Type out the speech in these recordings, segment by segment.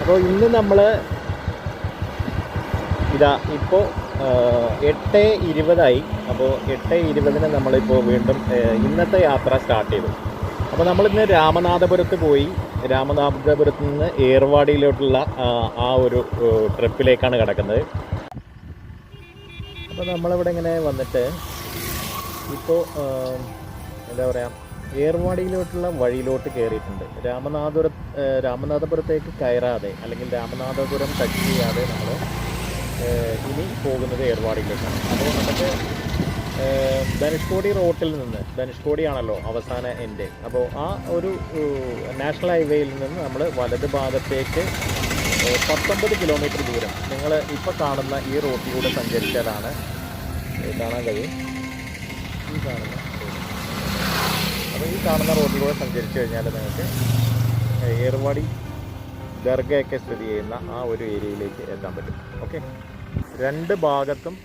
അപ്പോൾ ഇന്ന് നമ്മൾ ഇതാ ഇപ്പോൾ എട്ട് ഇരുപതായി. അപ്പോൾ എട്ട് ഇരുപതിന് നമ്മളിപ്പോൾ വീണ്ടും ഇന്നത്തെ യാത്ര സ്റ്റാർട്ട് ചെയ്തു. അപ്പോൾ നമ്മളിന്ന് രാമനാഥപുരത്ത് പോയി. രാമനാഥപുരത്ത് നിന്ന് ഏർവാടിയിലോട്ടുള്ള ആ ഒരു ട്രിപ്പിലേക്കാണ് കിടക്കുന്നത്. അപ്പോൾ നമ്മളിവിടെ ഇങ്ങനെ വന്നിട്ട് ഇപ്പോൾ എന്താ പറയുക ഏർവാടിയിലോട്ടുള്ള വഴിയിലോട്ട് കയറിയിട്ടുണ്ട്. രാമനാഥപുര രാമനാഥപുരത്തേക്ക് കയറാതെ അല്ലെങ്കിൽ രാമനാഥപുരം ടച്ച് ചെയ്യാതെ നമ്മൾ ഇനി പോകുന്നത് ഏർവാടിയിലേക്കാണ്. അപ്പോൾ നമുക്ക് ധനുഷ്കോടി റോട്ടിൽ നിന്ന് ധനുഷ്കോടിയാണല്ലോ അവസാന എന്റെ അപ്പോൾ ആ ഒരു നാഷണൽ ഹൈവേയിൽ നിന്ന് നമ്മൾ വലത് ഭാഗത്തേക്ക് പത്തൊമ്പത് കിലോമീറ്റർ ദൂരം നിങ്ങൾ ഇപ്പോൾ കാണുന്ന ഈ റോട്ടിലൂടെ സഞ്ചരിച്ചാലാണ് കാണാൻ കഴിയും. ഈ കാണുന്ന അപ്പോൾ ഈ കാണുന്ന റോഡിലൂടെ സഞ്ചരിച്ചു കഴിഞ്ഞാൽ നിങ്ങൾക്ക് ഏർവാടി ദർഗയൊക്കെ സ്ഥിതി ചെയ്യുന്ന ആ ഒരു ഏരിയയിലേക്ക് എത്താൻ പറ്റും. ഓക്കെ? രണ്ട് ഭാഗത്തും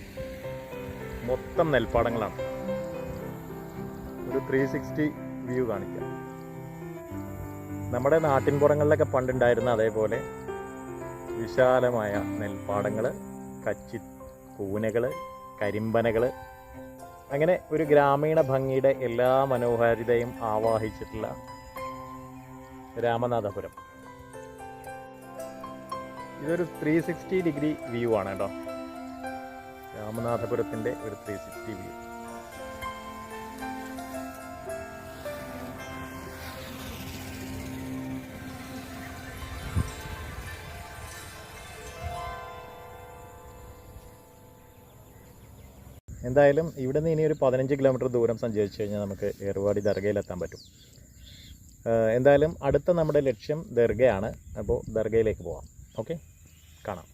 മൊത്തം നെൽപ്പാടങ്ങളാണ്. ഒരു ത്രീ സിക്സ്റ്റി വ്യൂ കാണിക്കാം. നമ്മുടെ നാട്ടിൻപുറങ്ങളിലൊക്കെ പണ്ടുണ്ടായിരുന്ന അതേപോലെ വിശാലമായ നെൽപ്പാടങ്ങൾ കച്ചി കൂനകൾ കരിമ്പനകൾ അങ്ങനെ ഒരു ഗ്രാമീണ ഭംഗിയുടെ എല്ലാ മനോഹാരിതയും ആവാഹിച്ചിട്ടുള്ള രാമനാഥപുരം. ഇതൊരു ത്രീ സിക്സ്റ്റി ഡിഗ്രി വ്യൂ ആണ് കേട്ടോ. രാമനാഥപുരത്തിന്റെ ഒരു ത്രീ സിക്സ്റ്റി വ്യൂ എന്തായാലും ഇവിടെ നിന്ന് ഇനി ഒരു പതിനഞ്ച് കിലോമീറ്റർ ദൂരം സഞ്ചരിച്ചു കഴിഞ്ഞാൽ നമുക്ക് ഏറുവാടി ദർഗയിലെത്താൻ പറ്റും. എന്തായാലും അടുത്ത നമ്മുടെ ലക്ഷ്യം ദർഗയാണ്. അപ്പോൾ ദർഗയിലേക്ക് പോവാം. ഓക്കെ? കാണാം.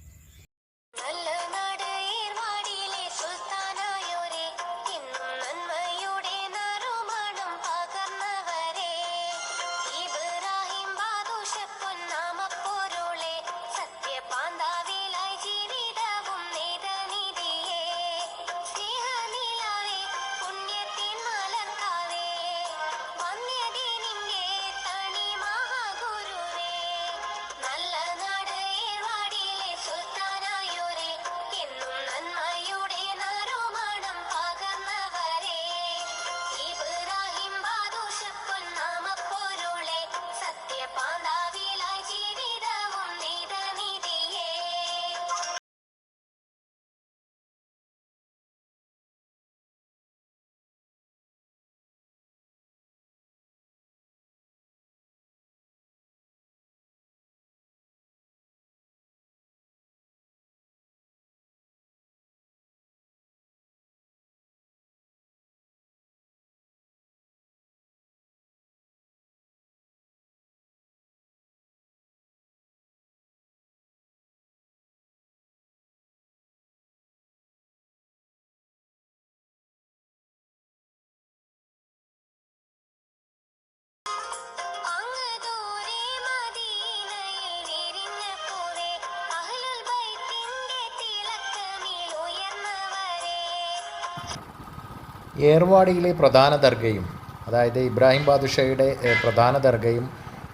ഏർവാടിയിലെ പ്രധാന ദർഗയും അതായത് ഇബ്രാഹിം ബാദുഷയുടെ പ്രധാന ദർഗയും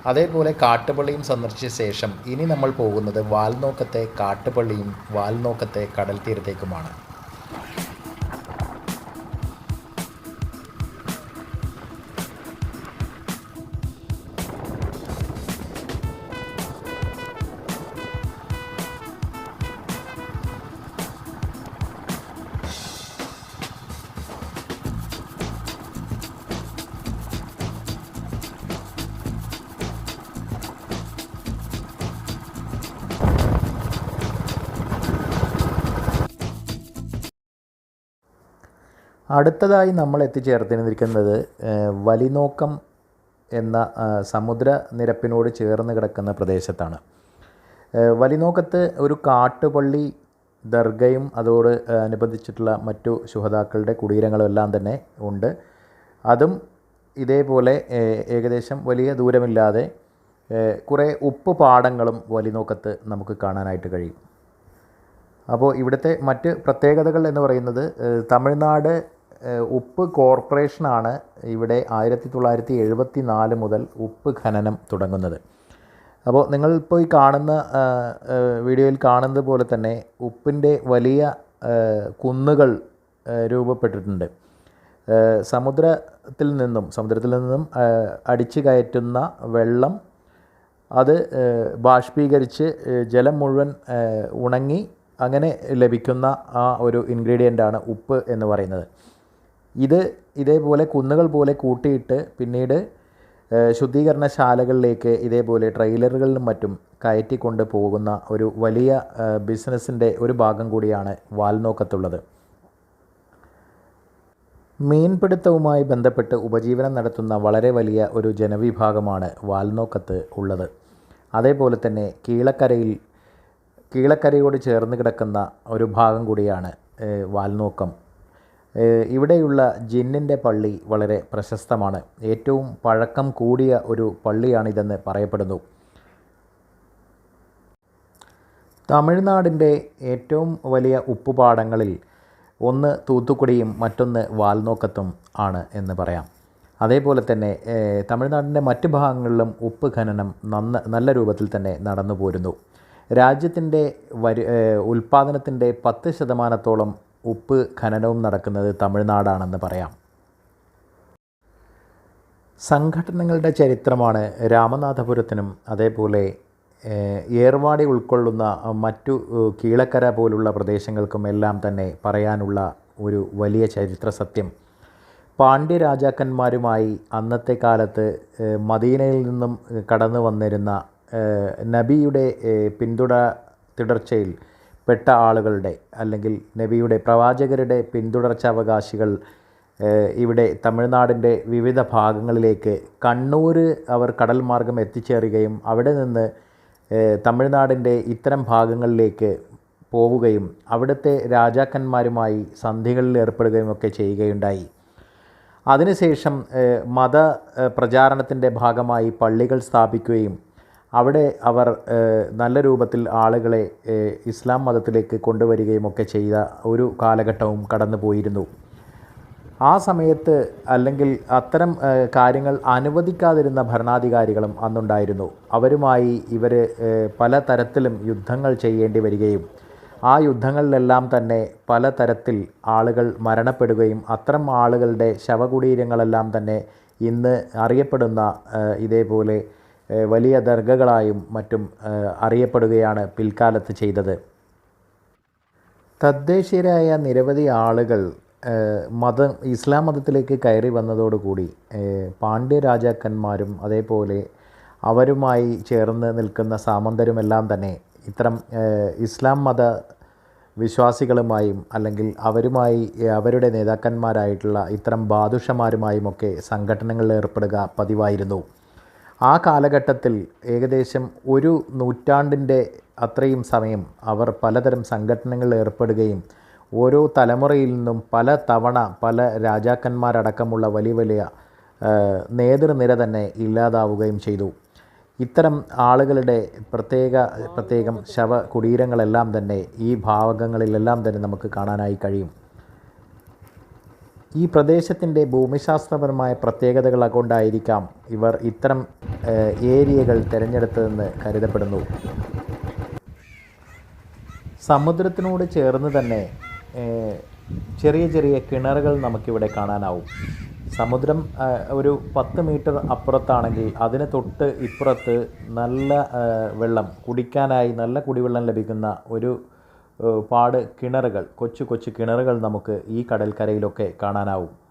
അതേപോലെ കാട്ടുപള്ളിയും സന്ദർശിച്ച ശേഷം ഇനി നമ്മൾ പോകുന്നത് വാൽനോക്കത്തെ കാട്ടുപള്ളിയും വാൽനോക്കത്തെ കടൽ തീരത്തേക്കുമാണ് അടുത്തതായി നമ്മൾ എത്തിച്ചേർന്നിരിക്കുന്നത് ഏഹ്, വലിനോക്കം എന്ന സമുദ്രനിരപ്പിനോട് സമുദ്ര നിരപ്പിനോട് ചേർന്ന് കിടക്കുന്ന പ്രദേശത്താണ്. വലിനോക്കത്ത് ഒരു കാട്ടുപള്ളി ദർഗയും അതോട് അനുബന്ധിച്ചിട്ടുള്ള മറ്റു ശുഹതാക്കളുടെ കുടീരങ്ങളും എല്ലാം തന്നെ ഉണ്ട്. അതും ഇതേപോലെ ഏകദേശം വലിയ ദൂരമില്ലാതെ കുറേ ഉപ്പ് പാടങ്ങളും വലിനോക്കത്ത് നമുക്ക് കാണാനായിട്ട് കഴിയും. അപ്പോൾ ഇവിടുത്തെ മറ്റ് പ്രത്യേകതകൾ എന്ന് പറയുന്നത് തമിഴ്നാട് ഉപ്പ് കോർപ്പറേഷനാണ് ഇവിടെ ആയിരത്തി തൊള്ളായിരത്തി എഴുപത്തി നാല് മുതൽ ഉപ്പ് ഖനനം തുടങ്ങുന്നത്. അപ്പോൾ നിങ്ങൾ ഇപ്പോൾ ഈ കാണുന്ന വീഡിയോയിൽ കാണുന്നത് പോലെ തന്നെ ഉപ്പിന്റെ വലിയ കുന്നുകൾ രൂപപ്പെട്ടിട്ടുണ്ട്. സമുദ്രത്തിൽ നിന്നും സമുദ്രത്തിൽ നിന്നും അടിച്ചു കയറ്റുന്ന വെള്ളം അത് ബാഷ്പീകരിച്ച് ജലം മുഴുവൻ ഉണങ്ങി അങ്ങനെ ലഭിക്കുന്ന ആ ഒരു ഇൻഗ്രീഡിയന്റാണ് ഉപ്പ് എന്ന് പറയുന്നത്. ഇത് ഇതേപോലെ കുന്നുകൾ പോലെ കൂട്ടിയിട്ട് പിന്നീട് ശുദ്ധീകരണശാലകളിലേക്ക് ഇതേപോലെ ട്രെയിലറുകളിലും മറ്റും കയറ്റിക്കൊണ്ട് പോകുന്ന ഒരു വലിയ ബിസിനസ്സിന്റെ ഒരു ഭാഗം കൂടിയാണ് വാൽനോക്കത്തുള്ളത്. മീൻപിടുത്തവുമായി ബന്ധപ്പെട്ട് ഉപജീവനം നടത്തുന്ന വളരെ വലിയ ഒരു ജനവിഭാഗമാണ് വാൽനോക്കത്ത് ഉള്ളത്. അതേപോലെ തന്നെ കീഴക്കരയിൽ കീഴക്കരയോട് ചേർന്ന് കിടക്കുന്ന ഒരു ഭാഗം കൂടിയാണ് വാൽനോക്കം. ഇവിടെയുള്ള ജിന്നിന്റെ പള്ളി വളരെ പ്രശസ്തമാണ്. ഏറ്റവും പഴക്കം കൂടിയ ഒരു പള്ളിയാണിതെന്ന് പറയപ്പെടുന്നു. തമിഴ്നാടിന്റെ ഏറ്റവും വലിയ ഉപ്പുപാടങ്ങളിൽ ഒന്ന് തൂത്തുക്കുടിയും മറ്റൊന്ന് വാൽനോക്കത്തും ആണ് എന്ന് പറയാം. അതേപോലെ തന്നെ തമിഴ്നാടിന്റെ മറ്റ് ഭാഗങ്ങളിലും ഉപ്പ് ഖനനം നന്ന നല്ല രൂപത്തിൽ തന്നെ നടന്നു പോരുന്നു രാജ്യത്തിന്റെ വരു ഉൽപ്പാദനത്തിന്റെ പത്ത് ശതമാനത്തോളം ഉപ്പ് ഖനനവും നടക്കുന്നത് തമിഴ്നാടാണെന്ന് പറയാം. സംഘടനകളുടെ ചരിത്രമാണ് രാമനാഥപുരത്തിനും അതേപോലെ ഏർവാടി ഉൾക്കൊള്ളുന്ന മറ്റു കീഴക്കര പോലുള്ള പ്രദേശങ്ങൾക്കും എല്ലാം തന്നെ പറയാനുള്ള ഒരു വലിയ ചരിത്ര സത്യം. പാണ്ഡ്യ രാജാക്കന്മാരുമായി അന്നത്തെ കാലത്ത് മദീനയിൽ നിന്നും കടന്നു വന്നിരുന്ന നബിയുടെ പിന്തുട തുടർച്ചയിൽ പെട്ട ആളുകളുടെ അല്ലെങ്കിൽ നബിയുടെ പ്രവാചകരുടെ പിന്തുടർച്ചാവകാശികൾ ഇവിടെ തമിഴ്നാടിന്റെ വിവിധ ഭാഗങ്ങളിലേക്ക് കണ്ണൂർ അവർ കടൽ മാർഗം എത്തിച്ചേരുകയും അവിടെ നിന്ന് തമിഴ്നാടിന്റെ ഇത്തരം ഭാഗങ്ങളിലേക്ക് പോവുകയും അവിടുത്തെ രാജാക്കന്മാരുമായി സന്ധികളിൽ ഏർപ്പെടുകയും ഒക്കെ ചെയ്യുകയുണ്ടായി. അതിനുശേഷം മത പ്രചാരണത്തിന്റെ ഭാഗമായി പള്ളികൾ സ്ഥാപിക്കുകയും അവിടെ അവർ നല്ല രൂപത്തിൽ ആളുകളെ ഇസ്ലാം മതത്തിലേക്ക് കൊണ്ടുവരികയും ഒക്കെ ചെയ്ത ഒരു കാലഘട്ടവും കടന്നു പോയിരുന്നു. ആ സമയത്ത് അല്ലെങ്കിൽ അത്തരം കാര്യങ്ങൾ അനുവദിക്കാതിരുന്ന ഭരണാധികാരികളും അന്നുണ്ടായിരുന്നു. അവരുമായി ഇവർ പല തരത്തിലും യുദ്ധങ്ങൾ ചെയ്യേണ്ടി വരികയും ആ യുദ്ധങ്ങളിലെല്ലാം തന്നെ പലതരത്തിൽ ആളുകൾ മരണപ്പെടുകയും അത്തരം ആളുകളുടെ ശവകുടീരങ്ങളെല്ലാം തന്നെ ഇന്ന് അറിയപ്പെടുന്ന ഇതേപോലെ വലിയ ദർഗകളായും മറ്റും അറിയപ്പെടുകയാണ് പിൽക്കാലത്ത് ചെയ്തത്. തദ്ദേശീയരായ നിരവധി ആളുകൾ മത ഇസ്ലാം മതത്തിലേക്ക് കയറി വന്നതോടുകൂടി പാണ്ഡ്യ രാജാക്കന്മാരും അതേപോലെ അവരുമായി ചേർന്ന് നിൽക്കുന്ന സാമന്തരുമെല്ലാം തന്നെ ഇത്തരം ഇസ്ലാം മത വിശ്വാസികളുമായും അല്ലെങ്കിൽ അവരുമായി അവരുടെ നേതാക്കന്മാരായിട്ടുള്ള ഇത്തരം ബാദുഷമാരുമായുമൊക്കെ സംഘടനകളിൽ ഏർപ്പെടുക പതിവായിരുന്നു. ആ കാലഘട്ടത്തിൽ ഏകദേശം ഒരു നൂറ്റാണ്ടിന്റെ അത്രയും സമയം അവർ പലതരം സംഘടനകളിൽ ഏർപ്പെടുകയും ഓരോ തലമുറയിൽ നിന്നും പല തവണ പല രാജാക്കന്മാരടക്കമുള്ള വലിയ വലിയ നേതൃനിര തന്നെ ഇല്ലാതാവുകയും ചെയ്തു. ഇത്തരം ആളുകളുടെ പ്രത്യേക പ്രത്യേകം ശവ കുടീരങ്ങളെല്ലാം തന്നെ ഈ ഭാഗങ്ങളിലെല്ലാം തന്നെ നമുക്ക് കാണാനായി കഴിയും. ഈ പ്രദേശത്തിന്റെ ഭൂമിശാസ്ത്രപരമായ പ്രത്യേകതകൾ കൊണ്ടായിരിക്കാം ഇവർ ഇത്തരം ഏരിയകൾ തിരഞ്ഞെടുത്തതെന്ന് കരുതപ്പെടുന്നു. സമുദ്രത്തിനോട് ചേർന്ന് തന്നെ ചെറിയ ചെറിയ കിണറുകൾ നമുക്കിവിടെ കാണാനാവും. സമുദ്രം ഒരു പത്ത് മീറ്റർ അപ്പുറത്താണെങ്കിൽ അതിന് തൊട്ട് ഇപ്പുറത്ത് നല്ല വെള്ളം കുടിക്കാനായി നല്ല കുടിവെള്ളം ലഭിക്കുന്ന ഒരു പാട് കിണറുകൾ കൊച്ചു കൊച്ചു കിണറുകൾ നമുക്ക് ഈ കടൽക്കരയിലൊക്കെ കാണാനാവും.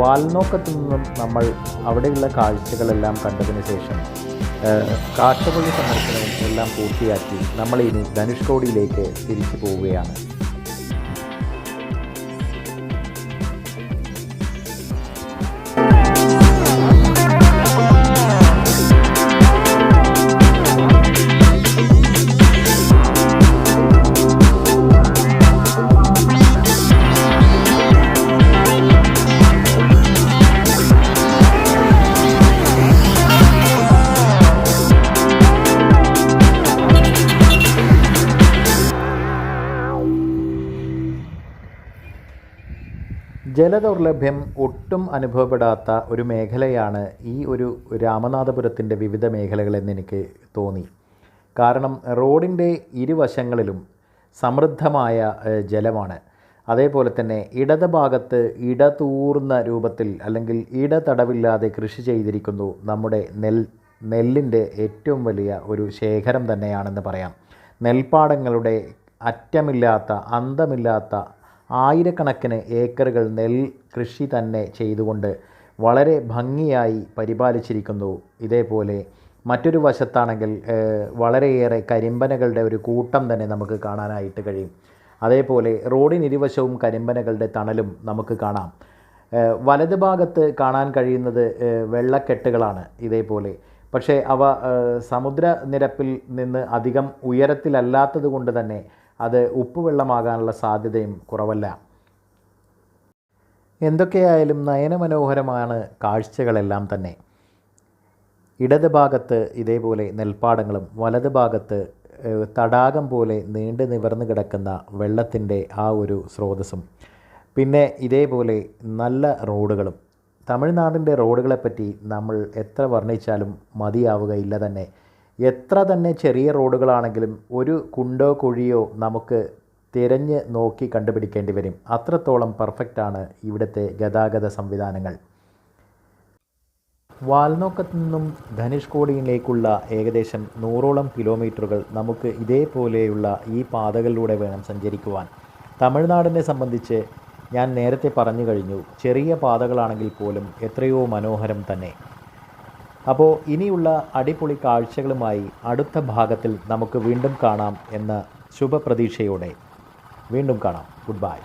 വാൽനോക്കത്തു നിന്നും നമ്മൾ അവിടെയുള്ള കാഴ്ചകളെല്ലാം കണ്ടതിന് ശേഷം കാട്ടുപള്ളി സന്ദർശനവും എല്ലാം പൂർത്തിയാക്കി നമ്മളിനി ധനുഷ്കോടിയിലേക്ക് തിരിച്ചു പോവുകയാണ്. ജലദൗർലഭ്യം ഒട്ടും അനുഭവപ്പെടാത്ത ഒരു മേഖലയാണ് ഈ ഒരു രാമനാഥപുരത്തിന്റെ വിവിധ മേഖലകളെന്ന് എനിക്ക് തോന്നി. കാരണം റോഡിന്റെ ഇരുവശങ്ങളിലും സമൃദ്ധമായ ജലമാണ്. അതേപോലെ തന്നെ ഇടത് ഭാഗത്ത് ഇടതൂർന്ന രൂപത്തിൽ അല്ലെങ്കിൽ ഇടതടവില്ലാതെ കൃഷി ചെയ്തിരിക്കുന്നു നമ്മുടെ നെൽ നെല്ലിന്റെ ഏറ്റവും വലിയ ഒരു ശേഖരം തന്നെയാണെന്ന് പറയാം. നെൽപ്പാടങ്ങളുടെ അറ്റമില്ലാത്ത അന്തമില്ലാത്ത ആയിരക്കണക്കിന് ഏക്കറുകൾ നെൽ കൃഷി തന്നെ ചെയ്തുകൊണ്ട് വളരെ ഭംഗിയായി പരിപാലിച്ചിരിക്കുന്നു. ഇതേപോലെ മറ്റൊരു വശത്താണെങ്കിൽ വളരെയേറെ കരിമ്പനകളുടെ ഒരു കൂട്ടം തന്നെ നമുക്ക് കാണാനായിട്ട് കഴിയും. അതേപോലെ റോഡിനിരുവശവും കരിമ്പനകളുടെ തണലും നമുക്ക് കാണാം. വലത് ഭാഗത്ത് കാണാൻ കഴിയുന്നത് വെള്ളക്കെട്ടുകളാണ് ഇതേപോലെ. പക്ഷേ അവ സമുദ്രനിരപ്പിൽ നിന്ന് അധികം ഉയരത്തിലല്ലാത്തത് കൊണ്ട് തന്നെ അത് ഉപ്പുവെള്ളമാകാനുള്ള സാധ്യതയും കുറവല്ല. എന്തൊക്കെയായാലും നയനമനോഹരമാണ് കാഴ്ചകളെല്ലാം തന്നെ. ഇടത് ഭാഗത്ത് ഇതേപോലെ നെൽപ്പാടങ്ങളും വലത് ഭാഗത്ത് തടാകം പോലെ നീണ്ടു നിവർന്നു കിടക്കുന്ന വെള്ളത്തിന്റെ ആ ഒരു സ്രോതസ്സും. പിന്നെ ഇതേപോലെ നല്ല റോഡുകളും. തമിഴ്നാടിന്റെ റോഡുകളെപ്പറ്റി നമ്മൾ എത്ര വർണിച്ചാലും മതിയാവുകയില്ല തന്നെ. എത്ര തന്നെ ചെറിയ റോഡുകളാണെങ്കിലും ഒരു കുണ്ടോ കുഴിയോ നമുക്ക് തിരഞ്ഞ് നോക്കി കണ്ടുപിടിക്കേണ്ടി വരും. അത്രത്തോളം പെർഫെക്റ്റാണ് ഇവിടുത്തെ ഗതാഗത സംവിധാനങ്ങൾ. വാൽനോക്കത്തു നിന്നും ധനുഷ്കോടിയിലേക്കുള്ള ഏകദേശം നൂറോളം കിലോമീറ്ററുകൾ നമുക്ക് ഇതേപോലെയുള്ള ഈ പാതകളിലൂടെ വേണം സഞ്ചരിക്കുവാൻ. തമിഴ്നാടിനെ സംബന്ധിച്ച് ഞാൻ നേരത്തെ പറഞ്ഞു കഴിഞ്ഞു ചെറിയ പാതകളാണെങ്കിൽ പോലും എത്രയോ മനോഹരം തന്നെ. അപ്പോൾ ഇനിയുള്ള അടിപൊളി കാഴ്ചകളുമായി അടുത്ത ഭാഗത്തിൽ നമുക്ക് വീണ്ടും കാണാം എന്ന ശുഭപ്രതീക്ഷയോടെ വീണ്ടും കാണാം. Good bye